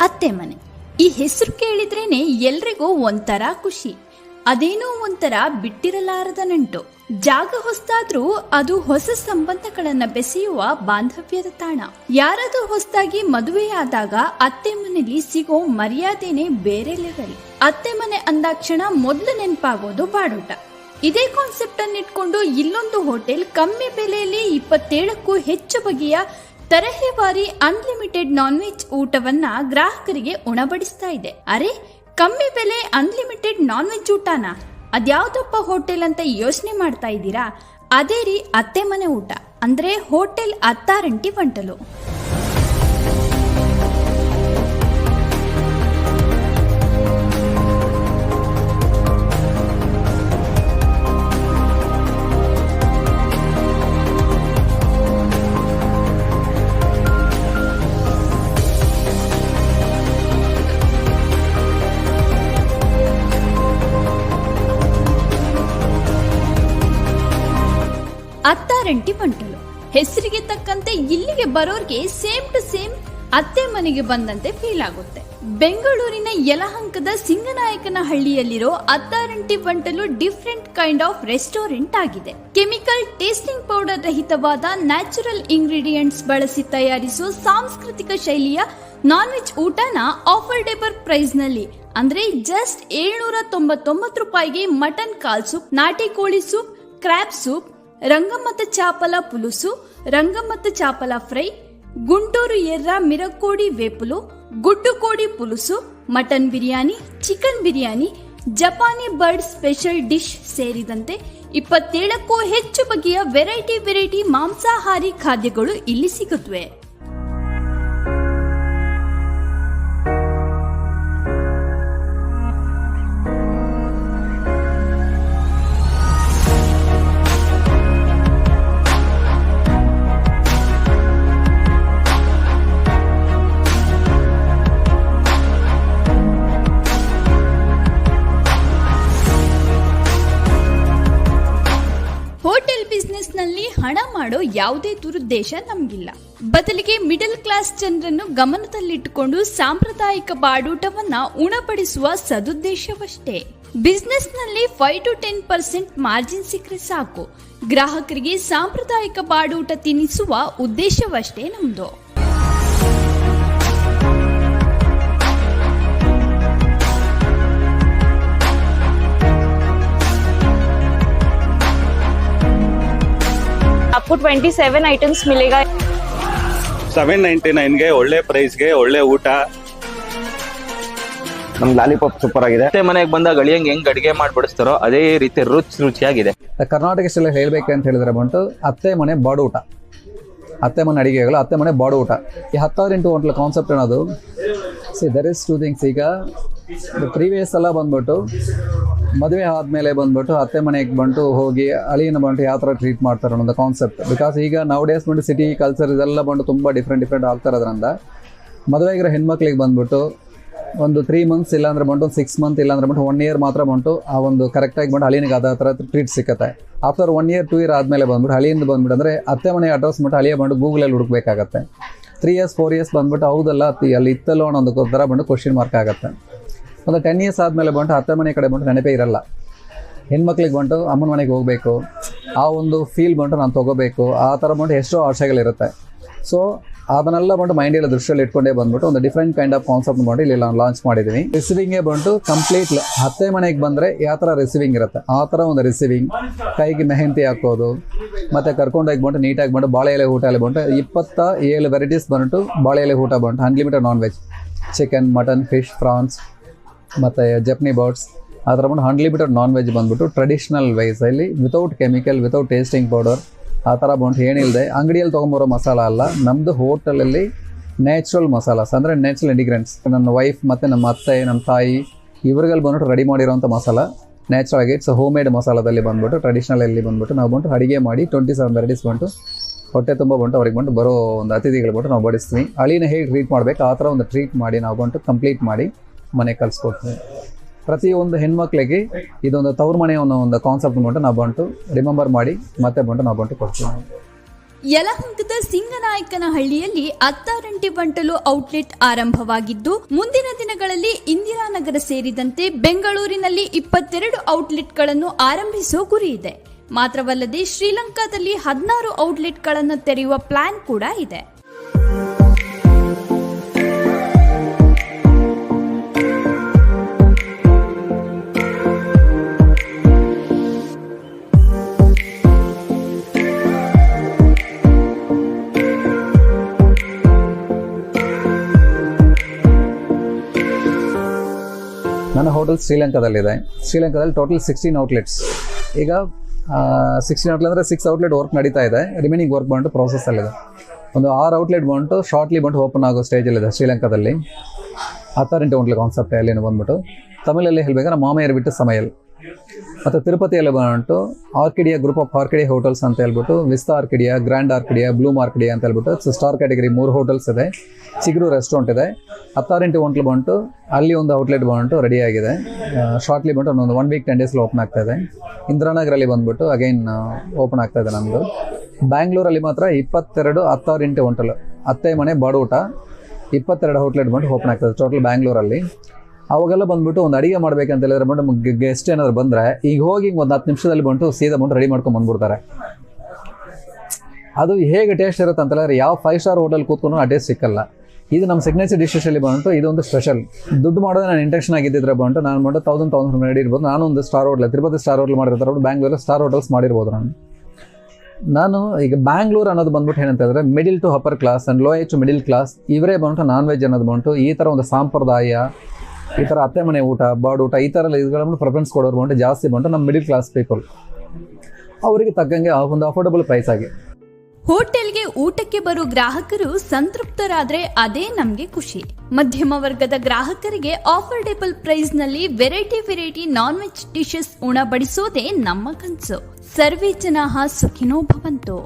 ಅತ್ತೆ ಮನೆ. ಈ ಹೆಸರು ಕೇಳಿದ್ರೇನೆ ಎಲ್ರಿಗೂ ಒಂಥರ ಖುಷಿ. ಅದೇನೋ ಒಂಥರ ಬಿಟ್ಟಿರಲಾರದ ನಂಟು. ಜಾಗ ಹೊಸ್ತಾದ್ರೂ ಅದು ಹೊಸ ಸಂಬಂಧಗಳನ್ನ ಬೆಸೆಯುವ ಬಾಂಧವ್ಯದ ತಾಣ. ಯಾರಾದ್ರೂ ಹೊಸದಾಗಿ ಮದುವೆಯಾದಾಗ ಅತ್ತೆ ಮನೆಯಲ್ಲಿ ಸಿಗೋ ಮರ್ಯಾದೆನೆ ಬೇರೆ ಲೆವೆಲ್ ಅತ್ತೆ ಮನೆ ಅಂದಾಕ್ಷಣ ಮೊದಲು ನೆನಪಾಗೋದು ಬಾಡೂಟ. ಇದೇ ಕಾನ್ಸೆಪ್ಟ್ ಅನ್ನಿಟ್ಕೊಂಡು ಇಲ್ಲೊಂದು ಹೋಟೆಲ್ ಕಮ್ಮಿ ಬೆಲೆಯಲ್ಲಿ ಇಪ್ಪತ್ತೇಳಕ್ಕೂ ಹೆಚ್ಚು ಬಗೆಯ ತರಹೇವಾರಿ ಅನ್ಲಿಮಿಟೆಡ್ ನಾನ್ ವೆಜ್ ಊಟವನ್ನ ಗ್ರಾಹಕರಿಗೆ ಉಣಬಡಿಸ್ತಾ ಇದೆ. ಅರೆ, ಕಮ್ಮಿ ಬೆಲೆ ಅನ್ಲಿಮಿಟೆಡ್ ನಾನ್ ವೆಜ್ ಊಟನ? ಅದ್ಯಾವ್ದಪ್ಪ ಹೋಟೆಲ್ ಅಂತ ಯೋಚನೆ ಮಾಡ್ತಾ ಇದ್ದೀರಾ? ಅದೇ ರೀ ಅತ್ತೆ ಮನೆ ಊಟ. ಅಂದ್ರೆ ಹೋಟೆಲ್ ಅತ್ತಾರಂಟಿ ಬಂಟಲು ಅತ್ತಾರಂಟಿ ಬಂಟಲು ಹೆಸರಿಗೆ ತಕ್ಕಂತೆ ಇಲ್ಲಿಗೆ ಬರೋರ್ಗೆ ಸೇಮ್ ಟು ಸೇಮ್ ಅತ್ತೆ ಮನೆಗೆ ಬಂದಂತೆ ಫೀಲ್ ಆಗುತ್ತೆ. ಬೆಂಗಳೂರಿನ ಯಲಹಂಕದ ಸಿಂಗನಾಯಕನ ಹಳ್ಳಿಯಲ್ಲಿರೋ Attarinti Vantalu different kind of restaurant ಆಗಿದೆ. ಕೆಮಿಕಲ್ ಟೇಸ್ಟಿಂಗ್ ಪೌಡರ್ ರಹಿತವಾದ ನ್ಯಾಚುರಲ್ ಇಂಗ್ರೀಡಿಯೆಂಟ್ಸ್ ಬಳಸಿ ತಯಾರಿಸುವ ಸಾಂಸ್ಕೃತಿಕ ಶೈಲಿಯ ನಾನ್ ವೆಜ್ ಊಟನ ಆಫರ್ಡೇಬಲ್ ಪ್ರೈಸ್ನಲ್ಲಿ, ಅಂದ್ರೆ ಜಸ್ಟ್ ಏಳ್ನೂರ ತೊಂಬತ್ತೊಂಬತ್ತು ರೂಪಾಯಿಗೆ ಮಟನ್ ಕಾಲ್ ಸೂಪ್ ನಾಟಿ ಕೋಳಿ ಸೂಪ್ ಕ್ರ್ಯಾಬ್ ಸೂಪ್ ರಂಗಮತ ಚಾಪಲ ಪುಲುಸು, ರಂಗಮತ ಚಾಪಲ ಫ್ರೈ, ಗುಂಟೂರು ಎರ್ರ ಮಿರಕೋಡಿ ವೇಪುಲು ಗುಡ್ಡು ಕೋಡಿ ಪುಲುಸು, ಮಟನ್ ಬಿರಿಯಾನಿ, ಚಿಕನ್ ಬಿರಿಯಾನಿ, ಜಪಾನಿ ಬರ್ಡ್ ಸ್ಪೆಷಲ್ ಡಿಶ್ ಸೇರಿದಂತೆ ಇಪ್ಪತ್ತೇಳಕ್ಕೂ ಹೆಚ್ಚು ಬಗೆಯ ವೆರೈಟಿ ವೆರೈಟಿ ಮಾಂಸಾಹಾರಿ ಖಾದ್ಯಗಳು ಇಲ್ಲಿ ಸಿಗುತ್ತವೆ ಹೋಟೆಲ್ ಬಿಸ್ನೆಸ್ನಲ್ಲಿ ಹಣ ಮಾಡೋ ಯಾವುದೇ ದುರುದ್ದೇಶ ನಮಗಿಲ್ಲ. ಬದಲಿಗೆ ಮಿಡಲ್ ಕ್ಲಾಸ್ ಜನರನ್ನು ಗಮನದಲ್ಲಿಟ್ಟುಕೊಂಡು ಸಾಂಪ್ರದಾಯಿಕ ಬಾಡೂಟವನ್ನ ಉಣಪಡಿಸುವ ಸದುದ್ದೇಶವಷ್ಟೇ. ಬಿಸ್ನೆಸ್ನಲ್ಲಿ five to ten percent margin ಸಿಕ್ಕರೆ ಸಾಕು. ಗ್ರಾಹಕರಿಗೆ ಸಾಂಪ್ರದಾಯಿಕ ಬಾಡೂಟ ತಿನ್ನಿಸುವ ಉದ್ದೇಶವಷ್ಟೇ ನಮ್ದು. आपको 27 आइटम्स मिलेगा ಸೆವೆನ್ ನೈಂಟಿ ನೈನ್ಗೆ ಒಳ್ಳೆ ಪ್ರೈಸ್ಗೆ ಒಳ್ಳೆ ಊಟ ನಮ್ ಲಾಲಿಪಾಪ್ ಸೂಪರ್ ಆಗಿದೆ ಅತ್ತೆ ಮನೆಗೆ ಬಂದಾಗ ಅಳಿಯಂಗ್ ಹೆಂಗ್ ಅಡಿಗೆ ಮಾಡಿ ಬಡಿಸ್ತಾರೋ ಅದೇ ರೀತಿ ರುಚಿ ರುಚಿಯಾಗಿದೆ ಕರ್ನಾಟಕ ಸ್ಟೈಲ್ ಹೇಳ್ಬೇಕು ಅಂತ ಹೇಳಿದ್ರೆ ಬಂತು ಅತ್ತೆ ಮನೆ ಬಾಡು ಊಟ ಅತ್ತೆ ಮನೆ ಅಡಿಗೆಗಳು ಅತ್ತೆ ಮನೆ ಬಾಡು ಊಟ ಈ ಹತ್ತಾರು ಇಂಟು ಹೋಟ್ಲ ಕಾನ್ಸೆಪ್ಟ್ ಅನ್ನೋದು see there is two things ಈಗ ಪ್ರೀವಿಯಸ್ ಎಲ್ಲ ಬಂದ್ಬಿಟ್ಟು, ಮದುವೆ ಆದಮೇಲೆ ಬಂದ್ಬಿಟ್ಟು, ಅತ್ತೆ ಮನೆಗೆ ಬಂದು ಹೋಗಿ ಅಳಿಯನ್ನ ಬಂದು ಯಾವ ಥರ ಟ್ರೀಟ್ ಮಾಡ್ತಾರೆ ಅನ್ನೋದು ಕಾನ್ಸೆಪ್ಟ್ ಬಿಕಾಸ್ ಈಗ ನಾವು ಡೇಸ್ ಬಂದು ಸಿಟಿ ಕಲ್ಚರ್ ಇದೆಲ್ಲ ಬಂದು ತುಂಬ ಡಿಫ್ರೆಂಟ್ ಡಿಫ್ರೆಂಟ್ ಆಗ್ತಾ ಇರೋದ್ರಿಂದ, ಮದುವೆ ಆಗಿರೋ ಹೆಣ್ಮಕ್ಳಿಗೆ ಬಂದ್ಬಿಟ್ಟು, ಒಂದು ತ್ರೀ ಮಂತ್ಸ್ ಇಲ್ಲಾಂದ್ರೆ ಬಂದು ಒಂದು ಸಿಕ್ಸ್ ಮಂತ್ ಇಲ್ಲಾಂದ್ರೆ ಬಂದು ಒನ್ ಇಯರ್ ಮಾತ್ರ ಬಂದು ಆ ಒಂದು ಕರೆಕ್ಟಾಗಿ ಬಂದು ಹಳಿನಿಗೆ ಅದ ಥರ ಟ್ರೀಟ್ ಸಿಕ್ಕತ್ತೆ. After one year two year ಆದಮೇಲೆ ಬಂದ್ಬಿಟ್ಟು ಹಳಿಯಿಂದ ಬಂದ್ಬಿಟ್ಟು ಅಂದರೆ ಅತ್ತೆ ಮನೆ ಅಡ್ರೆಸ್ ಬಿಟ್ಟು ಹಳಿಯ ಬಂದು ಗೂಗಲಲ್ಲಿ ಹುಡುಕ್ಬೇಕಾಗತ್ತೆ. ತ್ರೀ ಇಯರ್ಸ್ ಫೋರ್ ಇಯರ್ಸ್ ಬಂದ್ಬಿಟ್ಟು, ಹೌದಲ್ಲ ಅಲ್ಲಿ ಇತ್ತಲ್ಲೋ ಅನ್ನೋ ಒಂದು ಥರ ಬಂದು ಕ್ವಶನ್ ಮಾರ್ಕ್ ಆಗುತ್ತೆ. ಒಂದು ಟೆನ್ ಇಯರ್ಸ್ ಆದಮೇಲೆ ಬಂಟು ಹತ್ತೆ ಮನೆ ಕಡೆ ಬಂಟು ನೆನಪೇ ಇರಲ್ಲ. ಹೆಣ್ಮಕ್ಳಿಗೆ ಬಂಟು, ಅಮ್ಮನ ಮನೆಗೆ ಹೋಗಬೇಕು. ಆ ಒಂದು ಫೀಲ್ ಬಂಟು ನಾನು ತೊಗೋಬೇಕು. ಆ ಥರ ಬಂಟು ಎಷ್ಟೋ ಆಶೆಗಳಿರುತ್ತೆ. ಸೊ ಅದನ್ನೆಲ್ಲ ಬಂದು ಮೈಂಡಲ್ಲಿ ದೃಷ್ಟಿಯಲ್ಲಿ ಇಟ್ಕೊಂಡೇ ಬಂದ್ಬಿಟ್ಟು ಒಂದು ಡಿಫ್ರೆಂಟ್ ಕೈಂಡ್ ಆಫ್ ಕಾನ್ಸೆಪ್ಟ್ ಮಾಡಿ ಇಲ್ಲಿ ನಾನು ಲಾಂಚ್ ಮಾಡಿದ್ದೀನಿ ರಿಸೀವಿಂಗೇ ಬಂದು ಕಂಪ್ಲೀಟ್ ಹತ್ತೆ ಮನೆಗೆ ಬಂದರೆ ಯಾವ ಥರ ರಿಸೀವಿಂಗ್ ಇರುತ್ತೆ? ಆ ಥರ ಒಂದು ರಿಸೀವಿಂಗ್ ಕೈಗೆ ಮೆಹಂತಿ ಹಾಕೋದು, ಮತ್ತು ಕರ್ಕೊಂಡೋಗಿ ಬಂದು ನೀಟಾಗಿ ಬಂದು ಬಾಳೆ ಎಲೆ ಊಟ ಎಲ್ಲ ಬಂಟು ಇಪ್ಪತ್ತ ಏಳು ವೆರೈಟೀಸ್ ಬಂದ್ಬಿಟ್ಟು ಬಾಳೆ ಎಲೆ ಊಟ ಬಂಟು unlimited non veg chicken mutton fish prawns ಮತ್ತು ಜಪ್ನಿ ಬರ್ಡ್ಸ್ ಆ ಥರ ಬಂದು ಅನ್ಲಿಮಿಟೆಡ್ ನಾನ್ ವೆಜ್ ಬಂದುಬಿಟ್ಟು traditional ವೈಸಲ್ಲಿ without chemical without tasting powder ಆ ಥರ ಬಂದು ಏನಿಲ್ಲದೆ ಅಂಗಡಿಯಲ್ಲಿ ತೊಗೊಂಬರೋ ಮಸಾಲ ಅಲ್ಲ ನಮ್ಮದು ಹೋಟೆಲಲ್ಲಿ ನ್ಯಾಚುರಲ್ ಮಸಾಲಾಸ್ ಅಂದರೆ ನ್ಯಾಚುರಲ್ ಇಂಡಿಗ್ರೆಂಟ್ಸ್ ನನ್ನ ವೈಫ್ ಮತ್ತು ನಮ್ಮ ಅತ್ತೆ, ನಮ್ಮ ತಾಯಿ, ಇವ್ರಿಗಲ್ಲಿ ಬಂದ್ಬಿಟ್ಟು ರೆಡಿ ಮಾಡಿರೋಂಥ ಮಸಾಲ ನ್ಯಾಚುರಲ್ ಆಗಿ ಇಟ್ಸ್ ಹೋಮ್ ಮೇಡ್ ಮಸಾಲದಲ್ಲಿ ಬಂದ್ಬಿಟ್ಟು ಟ್ರೆಡಿಷ್ನಲಲ್ಲಿ ಬಂದ್ಬಿಟ್ಟು ನಾವು ಬಂದು ಅಡುಗೆ ಮಾಡಿ ಟ್ವೆಂಟಿ ಸೆವೆನ್ ವೆರೈಟೀಸ್ ಬಂದು ಹೊಟ್ಟೆ ತುಂಬ ಬಂದು ಅವ್ರಿಗೆ ಬಂದು ಬರೋ ಒಂದು ಅತಿಥಿಗಳು ಬಂದು ನಾವು ಬಡಿಸ್ತೀವಿ. ಅಳಿನ ಹೇಗೆ ಟ್ರೀಟ್ ಮಾಡಬೇಕು, ಆ ಥರ ಒಂದು ಟ್ರೀಟ್ ಮಾಡಿ ನಾವು ಬಂದು ಕಂಪ್ಲೀಟ್ ಮಾಡಿ. ಮನೆಗೆ ಕಲಿಸ್ಕೊಡ್ತೀನಿ ಪ್ರತಿಯೊಂದು ಹೆಣ್ಮಕ್ಳಿಗೆ ಇದೊಂದು ತವ್ರ ಮನೆ ಅನ್ನೋ ಒಂದು ಕಾನ್ಸೆಪ್ಟ್ ಬಂಟು ನಾವು ಬಂಟು ರಿಮೆಂಬರ್ ಮಾಡಿ, ಮತ್ತೆ ಬಂಟು ನಾವು ಬಂಟು ಕೊಡ್ತೀವಿ. ಯಲಹಂಕದ ಸಿಂಗನಾಯಕನಹಳ್ಳಿಯಲ್ಲಿ ಅತ್ತಾರಂಟಿ ಬಂಟಲು ಔಟ್ಲೆಟ್ ಆರಂಭವಾಗಿದ್ದು, ಮುಂದಿನ ದಿನಗಳಲ್ಲಿ ಇಂದಿರಾನಗರ ಸೇರಿದಂತೆ ಬೆಂಗಳೂರಿನಲ್ಲಿ ಇಪ್ಪತ್ತೆರಡು ಔಟ್ಲೆಟ್ಗಳನ್ನು ಆರಂಭಿಸುವ ಗುರಿ ಇದೆ. ಮಾತ್ರವಲ್ಲದೆ ಶ್ರೀಲಂಕಾದಲ್ಲಿ ಹದಿನಾರು ಔಟ್ಲೆಟ್ಗಳನ್ನು ತೆರೆಯುವ ಪ್ಲಾನ್ ಕೂಡ ಇದೆ. ನನ್ನ ಹೋಟೆಲ್ ಶ್ರೀಲಂಕಾದಲ್ಲಿದೆ. ಶ್ರೀಲಂಕಾದಲ್ಲಿ ಟೋಟಲ್ ಸಿಕ್ಸ್ಟೀನ್ ಔಟ್ಲೆಟ್ಸ್ ಈಗ ಸಿಕ್ಸ್ಟೀನ್ ಔಟ್ಲೆಟ್ ಅಂದರೆ ಸಿಕ್ಸ್ ಔಟ್ಲೆಟ್ ವರ್ಕ್ ನಡೀತಾ ಇದೆ. ರಿಮೈನಿಂಗ್ ವರ್ಕ್ ಬಂದು ಪ್ರೋಸೆಸಲ್ಲಿದೆ ಒಂದು ಆರು ಔಟ್ಲೆಟ್ ಬಂಟು ಶಾರ್ಟ್ಲಿ ಬಂಟು ಓಪನ್ ಆಗೋ ಸ್ಟೇಜಲ್ಲಿದೆ ಶ್ರೀಲಂಕಾದಲ್ಲಿ. ಹತ್ತಾರಿಂಟು ಔಟ್ಲೆ ಕಾನ್ಸೆಪ್ಟ್ ಅಲ್ಲಿನ ಬಂದ್ಬಿಟ್ಟು. ತಮಿಳಲ್ಲಿ ಹೇಳ್ಬೇಕಂದ್ರೆ ಮಾಮಯ್ಯರು ಬಿಟ್ಟು ಸಮಯಲ್. ಮತ್ತು ತಿರುಪತಿಯಲ್ಲಿ ಬಂದ್ಬಿಟ್ಟು Orchidia group of Orchidia hotels ಅಂತ ಹೇಳ್ಬಿಟ್ಟು Vista Orchidia, Grand Orchidia Blue Orchidia ಅಂತ ಹೇಳ್ಬಿಟ್ಟು ಸ್ಟಾರ್ ಕ್ಯಾಟಗರಿ ಮೂರು ಹೋಟೆಲ್ಸ್ ಇದೆ. ಚಿಗುರು ರೆಸ್ಟೋರೆಂಟ್ ಇದೆ. ಹತ್ತಾರಿಂಟು ಹೋಟ್ಲು ಬಂದ್ಬಿಟ್ಟು ಅಲ್ಲಿ ಒಂದು ಔಟ್ಲೆಟ್ ಬಂದ್ಬಿಟ್ಟು ರೆಡಿ ಆಗಿದೆ. ಶಾರ್ಟ್ಲಿ ಬಂದು ಒಂದು ಒನ್ ವೀಕ್ ಟೆನ್ ಡೇಸ್ಲಿ ಓಪನ್ ಆಗ್ತಾ ಇದೆ. ಇಂದಿರಾನಗರಲ್ಲಿ ಬಂದ್ಬಿಟ್ಟು ಅಗೈನ್ ಓಪನ್ ಆಗ್ತಾ ಇದೆ ನಮ್ಮದು ಬ್ಯಾಂಗ್ಳೂರಲ್ಲಿ ಮಾತ್ರ ಇಪ್ಪತ್ತೆರಡು ಹತ್ತಾರಿಂಟು ಹೋಟೆಲ್ ಅತ್ತೆ ಮನೆ ಬಾಡೂಟ ಇಪ್ಪತ್ತೆರಡು ಔಟ್ಲೆಟ್ ಬಂದು ಓಪನ್ ಆಗ್ತದೆ ಟೋಟಲ್ ಬ್ಯಾಂಗ್ಳೂರಲ್ಲಿ. ಅವಾಗೆಲ್ಲ ಬಂದ್ಬಿಟ್ಟು ಒಂದು ಅಡಿಗೆ ಮಾಡ್ಬೇಕಂತ ಹೇಳಿದ್ರೆ ಬಂದು ಗೆಸ್ಟ್ ಏನಾದ್ರು ಬಂದರೆ ಈಗ ಹೋಗಿ ಒಂದು ಹತ್ತು ನಿಮಿಷದಲ್ಲಿ ಬಂದು ಸೀದಾ ಬಂದು ರೆಡಿ ಮಾಡ್ಕೊಂಡು ಬಂದ್ಬಿಡ್ತಾರೆ. ಅದು ಹೇಗೆ ಟೇಸ್ಟ್ ಇರುತ್ತೆ ಅಂತ ಹೇಳಿದ್ರೆ ಯಾವ ಫೈವ್ ಸ್ಟಾರ್ ಹೋಟೆಲ್ ಕೂತ್ಕೊಂಡು ಆ ಟೇಸ್ಟ್ ಸಿಕ್ಕಲ್ಲ. ಇದು ನಮ್ಮ ಸಿಗ್ನೇಚರ್ ಡಿಶಲ್ಲಿ ಬಂದು ಇದೊಂದು ಸ್ಪೆಷಲ್ ದುಡ್ಡು ಮಾಡೋದು ನಾನು ಇಂಟೆನ್ಷನ್ ಆಗಿದ್ದಿದ್ರೆ ಬಂದು ನಾನು ಬಂದು ತೌಸಂಡ್ ತೌಸಂಡ್ ಹಂಡ್ರೆಡ್ ಇರ್ಬೋದು. ನಾನು ಒಂದು star hotel Tirupati star hotel ಮಾಡಿರ್ತಾರೆ ಬ್ಯಾಂಗ್ಳೂರಲ್ಲಿ ಸ್ಟಾರ್ ಹೋಟೆಲ್ಸ್ ಮಾಡಿರ್ಬೋದು ನಾನು. ನಾನು ಈಗ ಬ್ಯಾಂಗ್ಳೂರು ಅನ್ನೋದು ಬಂದ್ಬಿಟ್ಟು ಏನಂತ ಹೇಳಿದ್ರೆ middle to upper class and low to middle class ಇವರೇ ಬಂದ್ಬಿಟ್ಟು ನಾನ್ ವೆಜ್ ಅನ್ನೋದು ಬಂದು ಈ ಥರ ಒಂದು ಸಂಪ್ರದಾಯ ಈ ಥರ ಅತ್ತೆ ಮನೆ ಊಟ, ಬಾಡ್ ಊಟ, ಈ ಥರ ಎಲ್ಲ ಇದುಗಳನ್ನು ಪ್ರಿಫರೆನ್ಸ್ ಕೊಡೋರು ಬಂದು ಜಾಸ್ತಿ ಬಂತು ನಮ್ಮ ಮಿಡಿಲ್ ಕ್ಲಾಸ್ ಪೀಪಲ್ ಅವರಿಗೆ ತಕ್ಕಂಗೆ ಒಂದು ಅಫೋರ್ಡಬಲ್ ಪ್ರೈಸ್ ಆಗಿ. ಹೋಟೆಲ್ಗೆ ಊಟಕ್ಕೆ ಬರೋ ಗ್ರಾಹಕರು ಸಂತೃಪ್ತರಾದ್ರೆ ಅದೇ ನಮ್ಗೆ ಖುಷಿ. ಮಧ್ಯಮ ವರ್ಗದ ಗ್ರಾಹಕರಿಗೆ affordable ಪ್ರೈಸ್ನಲ್ಲಿ variety variety non veg dishes ಉಣಬಡಿಸೋದೇ ನಮ್ಮ ಕನಸು. ಸರ್ವೇ ಜನಾಹ ಸುಖಿನೋ ಭವಂತು.